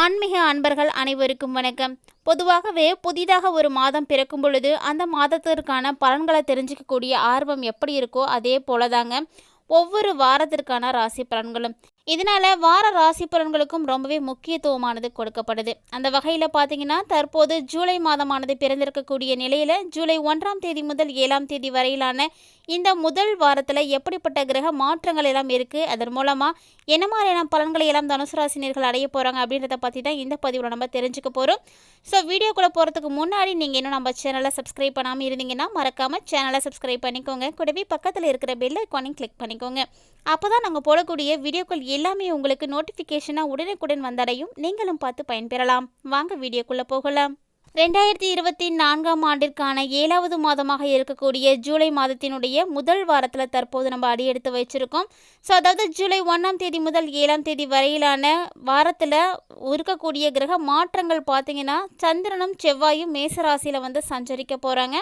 ஆன்மீக அன்பர்கள் அனைவருக்கும் வணக்கம். பொதுவாகவே புதிதாக ஒரு மாதம் பிறக்கும் பொழுது அந்த மாதத்திற்கான பலன்களை தெரிஞ்சுக்கக்கூடிய ஆர்வம் எப்படி இருக்கோ அதே போலதாங்க. ஒவ்வொரு வாரத்திற்கான ராசி பலன்களும். இதனால வார ராசி பலன்களுக்கும் ரொம்பவே முக்கியத்துவமானது கொடுக்கப்படுது. அந்த வகையில் பார்த்தீங்கன்னா தற்போது ஜூலை மாதமானது பிறந்திருக்கக்கூடிய நிலையில் ஜூலை ஒன்றாம் தேதி முதல் ஏழாம் தேதி வரையிலான இந்த முதல் வாரத்தில் எப்படிப்பட்ட கிரக மாற்றங்கள் எல்லாம் இருக்குது அதன் மூலமாக என்ன மாதிரியான பலன்களை எல்லாம் தனுசு ராசினியர்கள் அடைய போகிறாங்க அப்படின்றத பற்றி தான் இந்த பதிவில் நம்ம தெரிஞ்சுக்க போகிறோம் ஸோ வீடியோக்குள்ளே போகிறதுக்கு முன்னாடி நீங்கள் இன்னும் நம்ம சேனலை சப்ஸ்கிரைப் பண்ணாமல் இருந்தீங்கன்னா மறக்காமல் சேனலை சப்ஸ்கிரைப் பண்ணிக்கோங்க. கூடவே பக்கத்தில் இருக்கிற பெல் ஐக்கானையும் கிளிக் பண்ணிக்கோங்க. அப்போ தான் நாங்கள் போடக்கூடிய வீடியோக்கள் எல்லாமே உங்களுக்கு நோட்டிஃபிகேஷனாக உடனுக்குடன் வந்தடையும். நீங்களும் பார்த்து பயன்பெறலாம். வாங்க வீடியோக்குள்ளே போகலாம். ரெண்டாயிரத்தி இருபத்தி நான்காம் ஆண்டிற்கான ஏழாவது மாதமாக இருக்கக்கூடிய ஜூலை மாதத்தினுடைய முதல் வாரத்தில் தற்போது நம்ம அடி எடுத்து வச்சுருக்கோம். ஸோ அதாவது ஜூலை ஒன்றாம் தேதி முதல் ஏழாம் தேதி வரையிலான வாரத்தில் இருக்கக்கூடிய கிரக மாற்றங்கள் பார்த்தீங்கன்னா சந்திரனும் செவ்வாயும் மேசராசியில் வந்து சஞ்சரிக்க போகிறாங்க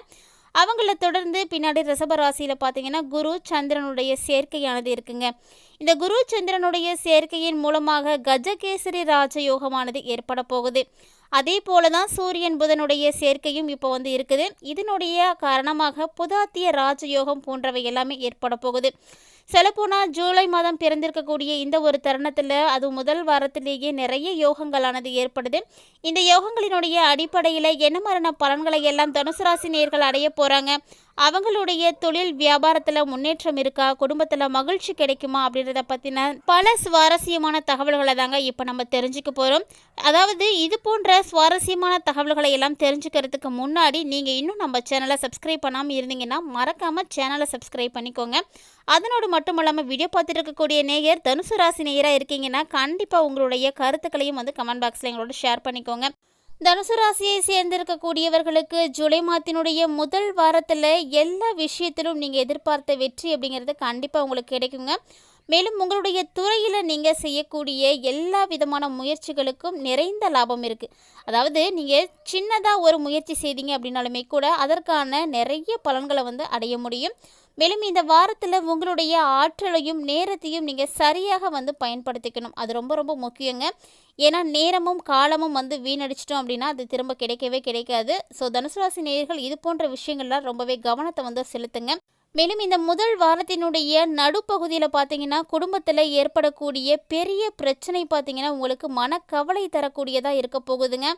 அவங்கள தொடர்ந்து பின்னாடி ரிஷப ராசியில் பார்த்தீங்கன்னா குரு சந்திரனுடைய சேர்க்கையானது இருக்குங்க. இந்த குரு சந்திரனுடைய சேர்க்கையின் மூலமாக கஜகேசரி ராஜயோகமானது ஏற்பட போகுது. அதே போல தான் சூரியன் புதனுடைய சேர்க்கையும் இப்போ வந்து இருக்குது. இதனுடைய காரணமாக புதாத்திய ராஜயோகம் போன்றவை எல்லாமே ஏற்பட போகுது. சொல்லப்போனால் ஜூலை மாதம் பிறந்திருக்கக்கூடிய இந்த ஒரு தருணத்தில் அது முதல் வாரத்திலேயே நிறைய யோகங்களானது ஏற்படுது. இந்த யோகங்களினுடைய அடிப்படையில் என்ன மாதிரியான பலன்களை எல்லாம் தனுசு ராசி நேர்கள் அடைய போகிறாங்க அவங்களுடைய தொழில் வியாபாரத்தில் முன்னேற்றம் இருக்கா? குடும்பத்தில் மகிழ்ச்சி கிடைக்குமா? அப்படின்றத பற்றின பல சுவாரஸ்யமான தகவல்களை தாங்க இப்போ நம்ம தெரிஞ்சுக்க போகிறோம் அதாவது இது போன்ற சுவாரஸ்யமான தகவல்களை எல்லாம் தெரிஞ்சுக்கிறதுக்கு முன்னாடி நீங்கள் இன்னும் நம்ம சேனலை சப்ஸ்கிரைப் பண்ணாமல் இருந்தீங்கன்னா மறக்காமல் சேனலை சப்ஸ்கிரைப் பண்ணிக்கோங்க. அதனோடு மட்டும் இல்லாமல் வீடியோ பார்த்துட்டு இருக்கக்கூடிய நேயர் தனுசு ராசி நேயராக இருக்கீங்கன்னா கண்டிப்பாக உங்களுடைய கருத்துக்களையும் வந்து கமெண்ட் பாக்ஸில் எங்களோட ஷேர் பண்ணிக்கோங்க. தனுசு ராசியை சேர்ந்திருக்கக்கூடியவர்களுக்கு ஜூலை மாதத்தினுடைய முதல் வாரத்தில் எல்லா விஷயத்திலும் நீங்கள் எதிர்பார்த்த வெற்றி அப்படிங்கிறது கண்டிப்பாக உங்களுக்கு கிடைக்குங்க. மேலும் உங்களுடைய துறையில் நீங்கள் செய்யக்கூடிய எல்லா விதமான முயற்சிகளுக்கும் நிறைந்த லாபம் இருக்குது அதாவது நீங்கள் சின்னதாக ஒரு முயற்சி செய்தீங்க அப்படின்னாலுமே கூட அதற்கான நிறைய பலன்களை வந்து அடைய முடியும். மேலும் இந்த வாரத்தில் உங்களுடைய ஆற்றலையும் நேரத்தையும் நீங்கள் சரியாக வந்து பயன்படுத்திக்கணும். அது ரொம்ப ரொம்ப முக்கியங்க. ஏன்னா நேரமும் காலமும் வந்து வீணடிச்சிட்டோம் அப்படின்னா அது திரும்ப கிடைக்கவே கிடைக்காது. ஸோ தனுசு ராசி நேயர்கள் இது போன்ற விஷயங்கள்லாம் ரொம்பவே கவனத்தை வந்து செலுத்துங்க. மேலும் இந்த முதல் வாரத்தினுடைய நடுப்பகுதியில் பார்த்தீங்கன்னா குடும்பத்தில் ஏற்படக்கூடிய பெரிய பிரச்சனை பார்த்தீங்கன்னா உங்களுக்கு மனக்கவலை தரக்கூடியதாக இருக்க போகுதுங்க.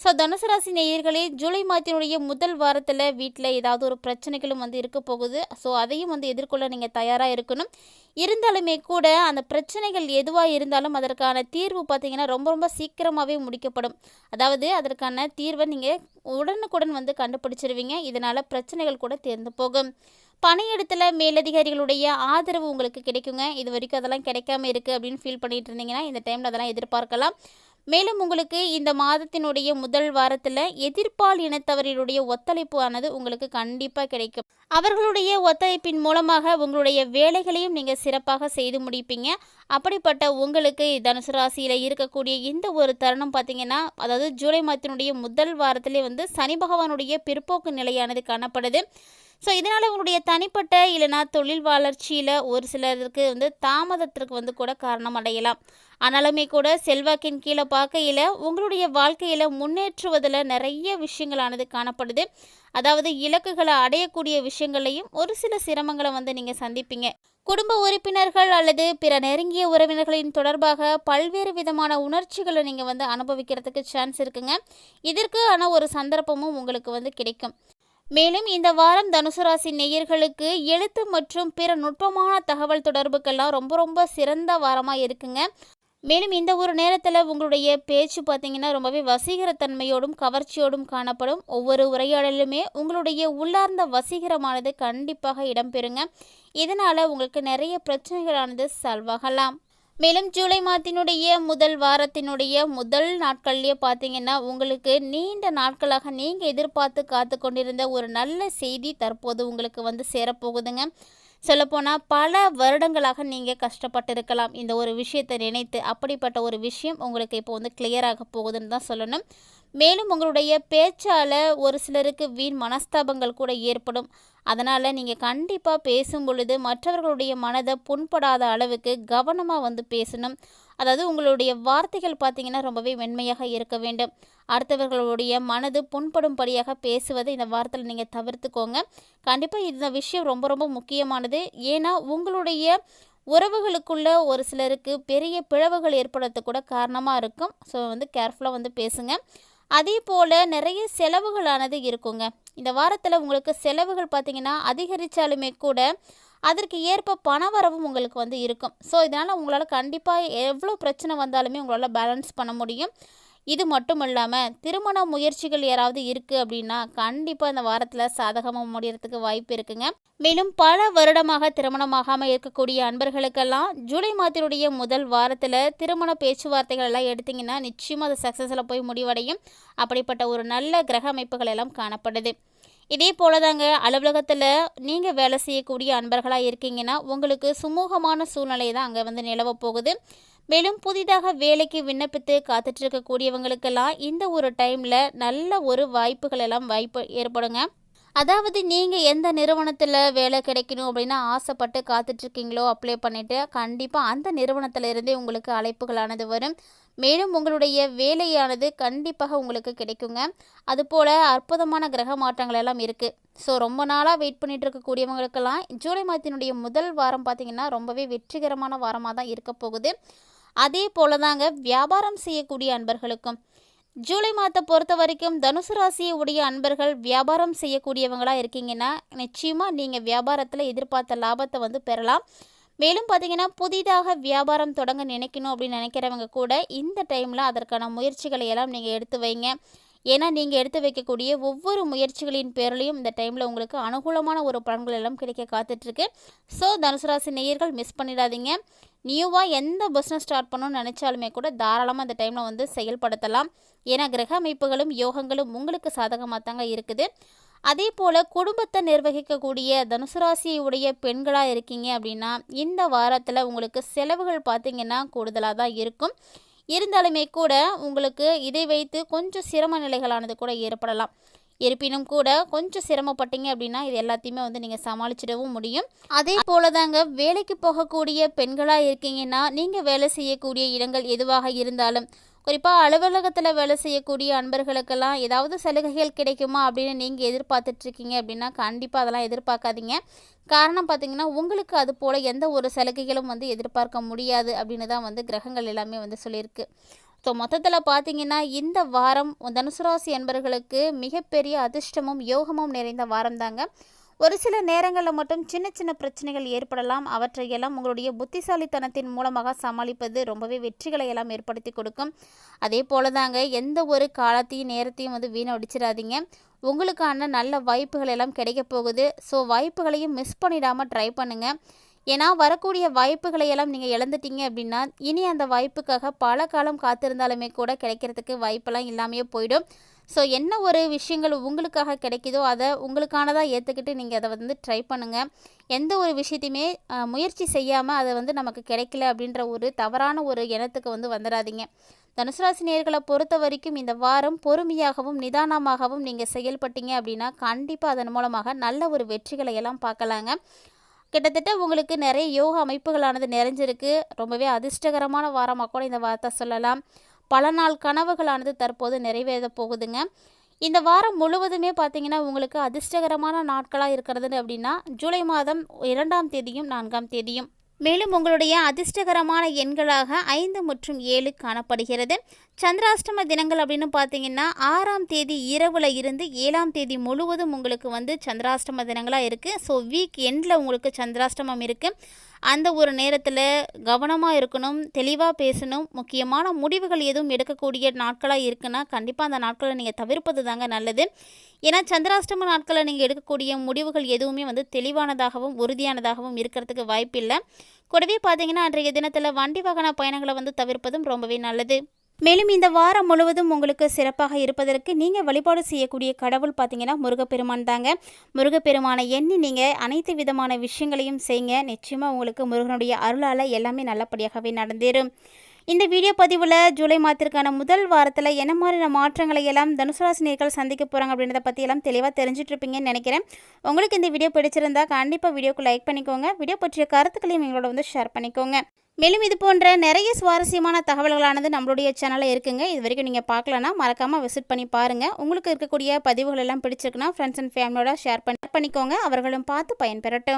ஸோ தனுசு ராசி நேயர்களே ஜூலை மாதத்தினுடைய முதல் வாரத்தில் வீட்டில் ஏதாவது ஒரு பிரச்சனைகளும் வந்து இருக்க போகுது. ஸோ அதையும் வந்து எதிர்கொள்ள நீங்கள் தயாராக இருக்கணும். இருந்தாலுமே கூட அந்த பிரச்சனைகள் எதுவாக இருந்தாலும் அதற்கான தீர்வு பார்த்தீங்கன்னா ரொம்ப ரொம்ப சீக்கிரமாகவே முடிக்கப்படும். அதாவது அதற்கான தீர்வை நீங்கள் உடனுக்குடன் வந்து கண்டுபிடிச்சிருவீங்க. இதனால் பிரச்சனைகள் கூட தேர்ந்து போகும். பணியிடத்தில் மேலதிகாரிகளுடைய ஆதரவு உங்களுக்கு கிடைக்குங்க. இது வரைக்கும் அதெல்லாம் கிடைக்காம இருக்குது அப்படின்னு ஃபீல் பண்ணிட்டு இருந்தீங்கன்னா இந்த டைமில் அதெல்லாம் எதிர்பார்க்கலாம். மேலும் உங்களுக்கு இந்த மாதத்தினுடைய முதல் வாரத்தில் எதிர்ப்பால் இனத்தவரினுடைய ஒத்துழைப்பு ஆனது உங்களுக்கு கண்டிப்பாக கிடைக்கும். அவர்களுடைய ஒத்துழைப்பின் மூலமாக உங்களுடைய வேலைகளையும் நீங்கள் சிறப்பாக செய்து முடிப்பீங்க. அப்படிப்பட்ட உங்களுக்கு தனுசு ராசியில் இருக்கக்கூடிய இந்த ஒரு தருணம் பார்த்தீங்கன்னா அதாவது ஜூலை மாதத்தினுடைய முதல் வாரத்திலே வந்து சனி பகவானுடைய பிற்போக்கு நிலையானது காணப்படுது. ஸோ இதனால் உங்களுடைய தனிப்பட்ட இல்லைனா தொழில் வளர்ச்சியில் ஒரு சிலருக்கு வந்து தாமதத்திற்கு வந்து கூட காரணம் அடையலாம். ஆனாலுமே கூட செல்வாக்கின் கீழே பார்க்கையில் உங்களுடைய வாழ்க்கையில் முன்னேற்றுவதில் நிறைய விஷயங்களானது காணப்படுது. அதாவது இலக்குகளை அடையக்கூடிய விஷயங்களையும் ஒரு சில சிரமங்களை வந்து நீங்கள் சந்திப்பீங்க. குடும்ப உறுப்பினர்கள் அல்லது பிற நெருங்கிய உறவினர்களின் தொடர்பாக பல்வேறு விதமான உணர்ச்சிகளை நீங்கள் வந்து அனுபவிக்கிறதுக்கு சான்ஸ் இருக்குங்க. இதற்கு ஆனால் ஒரு சந்தர்ப்பமும் உங்களுக்கு வந்து கிடைக்கும். மேலும் இந்த வாரம் தனுசு ராசி நேயர்களுக்கு எழுத்து மற்றும் பிற நுட்பமான தகவல் தொடர்புக்கெல்லாம் ரொம்ப ரொம்ப சிறந்த வாரமாக இருக்குங்க. மேலும் இந்த ஒரு நேரத்தில் உங்களுடைய பேச்சு பார்த்தீங்கன்னா ரொம்பவே வசீகரத்தன்மையோடும் கவர்ச்சியோடும் காணப்படும். ஒவ்வொரு உரையாடலுமே உங்களுடைய உள்ளார்ந்த வசீகரமானது கண்டிப்பாக இடம்பெறுங்க. இதனால் உங்களுக்கு நிறைய பிரச்சனைகளானது சால்வாகலாம். மேலும் ஜூலை மாதத்தினுடைய முதல் வாரத்தினுடைய முதல் நாட்கள்லேயே பார்த்தீங்கன்னா உங்களுக்கு நீண்ட நாட்களாக நீங்கள் எதிர்பார்த்து காத்து கொண்டிருந்த ஒரு நல்ல செய்தி தற்போது உங்களுக்கு வந்து சேரப்போகுதுங்க. சொல்லப்போனால் பல வருடங்களாக நீங்கள் கஷ்டப்பட்டிருக்கலாம். இந்த ஒரு விஷயத்தை நினைத்து அப்படிப்பட்ட ஒரு விஷயம் உங்களுக்கு இப்போ வந்து கிளியராக போகுதுன்னு தான் சொல்லணும். மேலும் உங்களுடைய பேச்சால் ஒரு சிலருக்கு வீண் மனஸ்தாபங்கள் கூட ஏற்படும். அதனால் நீங்கள் கண்டிப்பாக பேசும் பொழுது மற்றவர்களுடைய மனதை புண்படாத அளவுக்கு கவனமாக வந்து பேசணும். அதாவது உங்களுடைய வார்த்தைகள் பார்த்தீங்கன்னா ரொம்பவே மென்மையாக இருக்க வேண்டும். அடுத்தவர்களுடைய மனது புண்படும்படியாக பேசுவதை இந்த வார்த்தையில் நீங்கள் தவிர்த்துக்கோங்க. கண்டிப்பாக இந்த விஷயம் ரொம்ப ரொம்ப முக்கியமானது. ஏன்னா உங்களுடைய உறவுகளுக்குள்ள ஒரு சிலருக்கு பெரிய பிளவுகள் ஏற்படுறதுக்கு கூட காரணமாக இருக்கும். ஸோ வந்து கேர்ஃபுல்லாக வந்து பேசுங்க. அதே போல் நிறைய செலவுகளானது இருக்குங்க. இந்த வாரத்தில் உங்களுக்கு செலவுகள் பார்த்திங்கன்னா அதிகரித்தாலுமே கூட அதற்கு ஏற்ப பணவரவும் உங்களுக்கு வந்து இருக்கும். ஸோ இதனால் உங்களால் கண்டிப்பாக எவ்வளோ பிரச்சனை வந்தாலுமே உங்களால் பேலன்ஸ் பண்ண முடியும். இது மட்டும் இல்லாமல் திருமண முயற்சிகள் யாராவது இருக்குது அப்படின்னா கண்டிப்பாக இந்த வாரத்தில் சாதகமாக முடியறதுக்கு வாய்ப்பு இருக்குங்க. மேலும் பல வருடமாக திருமணமாகாமல் இருக்கக்கூடிய அன்பர்களுக்கெல்லாம் ஜூலை மாதத்தினுடைய முதல் வாரத்தில் திருமண பேச்சுவார்த்தைகள் எல்லாம் எடுத்திங்கன்னா நிச்சயமாக அது சக்ஸஸில் போய் முடிவடையும். அப்படிப்பட்ட ஒரு நல்ல கிரக அமைப்புகள் எல்லாம் காணப்படுது. இதே போல தாங்க அலுவலகத்தில் நீங்கள் வேலை செய்யக்கூடிய அன்பர்களாக இருக்கீங்கன்னா உங்களுக்கு சுமூகமான சூழ்நிலை தான் அங்கே வந்து நிலவ போகுது. மேலும் புதிதாக வேலைக்கு விண்ணப்பித்து காத்துட்ருக்கக்கூடியவங்களுக்கெல்லாம் இந்த ஒரு டைமில் நல்ல ஒரு வாய்ப்புகள் எல்லாம் வாய்ப்பு ஏற்படுங்க. அதாவது நீங்கள் எந்த நிறுவனத்தில் வேலை கிடைக்கணும் அப்படின்னு ஆசைப்பட்டு காத்துட்ருக்கீங்களோ அப்ளை பண்ணிவிட்டு கண்டிப்பாக அந்த நிறுவனத்தில் இருந்தே உங்களுக்கு அழைப்புகளானது வரும். மேலும் உங்களுடைய வேலையானது கண்டிப்பாக உங்களுக்கு கிடைக்குங்க. அதுபோல் அற்புதமான கிரக மாற்றங்கள் எல்லாம் இருக்குது ஸோ ரொம்ப நாளாக வெயிட் பண்ணிகிட்டு இருக்கக்கூடியவங்களுக்கெல்லாம் ஜூலை மாதத்தினுடைய முதல் வாரம் பார்த்திங்கன்னா ரொம்பவே வெற்றிகரமான வாரமாக தான் இருக்க போகுது. அதே போல தாங்க வியாபாரம் செய்யக்கூடிய அன்பர்களுக்கும். ஜூலை மாதத்தை பொறுத்த வரைக்கும் தனுசு ராசியை உடைய அன்பர்கள் வியாபாரம் செய்யக்கூடியவங்களாக இருக்கீங்கன்னா நிச்சயமாக நீங்கள் வியாபாரத்தில் எதிர்பார்த்த லாபத்தை வந்து பெறலாம். மேலும் பார்த்தீங்கன்னா புதிதாக வியாபாரம் தொடங்க நினைக்கணும் அப்படின்னு நினைக்கிறவங்க கூட இந்த டைமில் அதற்கான முயற்சிகளை எல்லாம் நீங்கள் எடுத்து வைங்க. ஏன்னா நீங்கள் எடுத்து வைக்கக்கூடிய ஒவ்வொரு முயற்சிகளின் பேர்லையும் இந்த டைமில் உங்களுக்கு அனுகூலமான ஒரு பலன்கள் எல்லாம் கிடைக்க காத்துட்ருக்கு ஸோ தனுசு ராசி நேயர்கள் மிஸ் பண்ணிடாதீங்க. நியூவாக எந்த பிஸ்னஸ் ஸ்டார்ட் பண்ணணும்னு நினச்சாலுமே கூட தாராளமாக அந்த டைமில் வந்து செயல்படுத்தலாம். ஏன்னா கிரக அமைப்புகளும் யோகங்களும் உங்களுக்கு சாதகமாக தாங்க இருக்குது. அதே போல் குடும்பத்தை நிர்வகிக்கக்கூடிய தனுசுராசியை உடைய பெண்களாக இருக்கீங்க அப்படின்னா இந்த வாரத்தில் உங்களுக்கு செலவுகள் பார்த்திங்கன்னா கூடுதலாக தான் இருக்கும். இருந்தாலுமே கூட உங்களுக்கு இதை வைத்து கொஞ்சம் சிரம நிலைகளானது கூட ஏற்படலாம். இருப்பினும் கூட கொஞ்சம் சிரமப்பட்டீங்க அப்படின்னா இது எல்லாத்தையுமே வந்து நீங்கள் சமாளிச்சிடவும் முடியும். அதே போல தாங்க வேலைக்கு போகக்கூடிய பெண்களாக இருக்கீங்கன்னா நீங்கள் வேலை செய்யக்கூடிய இடங்கள் எதுவாக இருந்தாலும் குறிப்பாக அலுவலகத்தில் வேலை செய்யக்கூடிய அன்பர்களுக்கெல்லாம் ஏதாவது சலுகைகள் கிடைக்குமா அப்படின்னு நீங்கள் எதிர்பார்த்துட்ருக்கீங்க அப்படின்னா கண்டிப்பாக அதெல்லாம் எதிர்பார்க்காதீங்க. காரணம் பார்த்தீங்கன்னா உங்களுக்கு அது போல் எந்த ஒரு சலுகைகளும் வந்து எதிர்பார்க்க முடியாது அப்படின்னு தான் வந்து கிரகங்கள் எல்லாமே வந்து சொல்லியிருக்கு. ஸோ மொத்தத்தில் பார்த்தீங்கன்னா இந்த வாரம் தனுசு ராசி என்பர்களுக்கு மிகப்பெரிய அதிர்ஷ்டமும் யோகமும் நிறைந்த வாரம் தாங்க ஒரு சில நேரங்களில் மட்டும் சின்ன சின்ன பிரச்சனைகள் ஏற்படலாம். அவற்றையெல்லாம் உங்களுடைய புத்திசாலித்தனத்தின் மூலமாக சமாளிப்பது ரொம்பவே வெற்றிகளை எல்லாம் ஏற்படுத்தி கொடுக்கும். அதே போல தாங்க எந்த ஒரு காலத்தையும் நேரத்தையும் வந்து வீணடிச்சிடாதீங்க உங்களுக்கான நல்ல வாய்ப்புகள் எல்லாம் கிடைக்க போகுது. ஸோ வாய்ப்புகளையும் மிஸ் பண்ணிடாமல் ட்ரை பண்ணுங்கள் ஏன்னா வரக்கூடிய வாய்ப்புகளை எல்லாம் நீங்கள் இழந்துட்டீங்க அப்படின்னா இனி அந்த வாய்ப்புக்காக பல காலம் காத்திருந்தாலுமே கூட கிடைக்கிறதுக்கு வாய்ப்பெல்லாம் இல்லாமையே போயிடும். ஸோ என்ன ஒரு விஷயங்கள் உங்களுக்காக கிடைக்குதோ அதை உங்களுக்கானதாக ஏற்றுக்கிட்டு நீங்கள் அதை வந்து ட்ரை பண்ணுங்கள் எந்த ஒரு விஷயத்தையுமே முயற்சி செய்யாமல் அதை வந்து நமக்கு கிடைக்கல அப்படின்ற ஒரு தவறான ஒரு எண்ணத்துக்கு வந்து வந்துடாதீங்க. தனுசுராசி நேர்களை பொறுத்த வரைக்கும் இந்த வாரம் பொறுமையாகவும் நிதானமாகவும் நீங்கள் செயல்பட்டீங்க அப்படின்னா கண்டிப்பாக அதன் மூலமாக நல்ல ஒரு வெற்றிகளை எல்லாம் பார்க்கலாங்க. கிட்டத்தட்ட உங்களுக்கு நிறைய யோக அமைப்புகளானது நிறைஞ்சிருக்கு. ரொம்பவே அதிர்ஷ்டகரமான வாரமாக கூட இந்த வார்த்தை சொல்லலாம். பல நாள் கனவுகளானது தற்போது நிறைவேற போகுதுங்க. இந்த வாரம் முழுவதுமே பார்த்தீங்கன்னா உங்களுக்கு அதிர்ஷ்டகரமான நாட்களாக இருக்கிறது அப்படின்னா ஜூலை மாதம் இரண்டாம் தேதியும் நான்காம் தேதியும் மேலும் உங்களுடைய அதிர்ஷ்டகரமான எண்களாக ஐந்து மற்றும் ஏழு காணப்படுகிறது. சந்திராஷ்டம தினங்கள் அப்படின்னு பார்த்தீங்கன்னா ஆறாம் தேதி இரவில் இருந்து ஏழாம் தேதி முழுவதும் உங்களுக்கு வந்து சந்திராஷ்டம தினங்களாக இருக்குது ஸோ வீக் எண்டில் உங்களுக்கு சந்திராஷ்டமம் இருக்குது அந்த ஒரு நேரத்தில் கவனமாக இருக்கணும் தெளிவாக பேசணும். முக்கியமான முடிவுகள் எதுவும் எடுக்கக்கூடிய நாட்களாக இருக்குன்னா கண்டிப்பாக அந்த நாட்களை நீங்கள் தவிர்ப்பது தாங்க நல்லது. ஏன்னா சந்திராஷ்டம நாட்களில் நீங்கள் எடுக்கக்கூடிய முடிவுகள் எதுவுமே வந்து தெளிவானதாகவும் உறுதியானதாகவும் இருக்கிறதுக்கு வாய்ப்பில்லை. கூடவே பார்த்தீங்கன்னா அன்றைய தினத்தில் வண்டி வாகன பயணங்களை வந்து தவிர்ப்பதும் ரொம்பவே நல்லது. மேலும் இந்த வாரம் முழுவதும் உங்களுக்கு சிறப்பாக இருப்பதற்கு நீங்கள் வழிபாடு செய்யக்கூடிய கடவுள் பார்த்தீங்கன்னா முருகப்பெருமான் தாங்க. முருகப்பெருமானை எண்ணி நீங்கள் அனைத்து விதமான விஷயங்களையும் செய்யுங்க. நிச்சயமாக உங்களுக்கு முருகனுடைய அருளால் எல்லாமே நல்லபடியாகவே நடந்தேறும். இந்த வீடியோ பதிவில் ஜூலை மாதத்திற்கான முதல் வாரத்தில் என்ன மாதிரியான மாற்றங்களை எல்லாம் தனுசுராசினியர்கள் சந்திக்க போகிறாங்க அப்படின்றத பற்றி எல்லாம் தெளிவாக தெரிஞ்சுட்டு இருப்பீங்கன்னு நினைக்கிறேன். உங்களுக்கு இந்த வீடியோ பிடிச்சிருந்தா கண்டிப்பாக வீடியோக்கு லைக் பண்ணிக்கோங்க. வீடியோ பற்றிய கருத்துக்களையும் எங்களோட வந்து ஷேர் பண்ணிக்கோங்க. மேலும் இது போன்ற நிறைய சுவாரஸ்யமான தகவல்களானது நம்மளுடைய சேனலில் இருக்குங்க. இது வரைக்கும் நீங்கள் பார்க்கலன்னா மறக்காமல் விசிட் பண்ணி பாருங்கள் உங்களுக்கு இருக்கக்கூடிய பதிவுகள் எல்லாம் பிடிச்சிருக்குன்னா ஃப்ரெண்ட்ஸ் அண்ட் ஃபேமிலியோட ஷேர் பண்ணி பண்ணிக்கோங்க. அவர்களும் பார்த்து பயன்பெறட்டும்.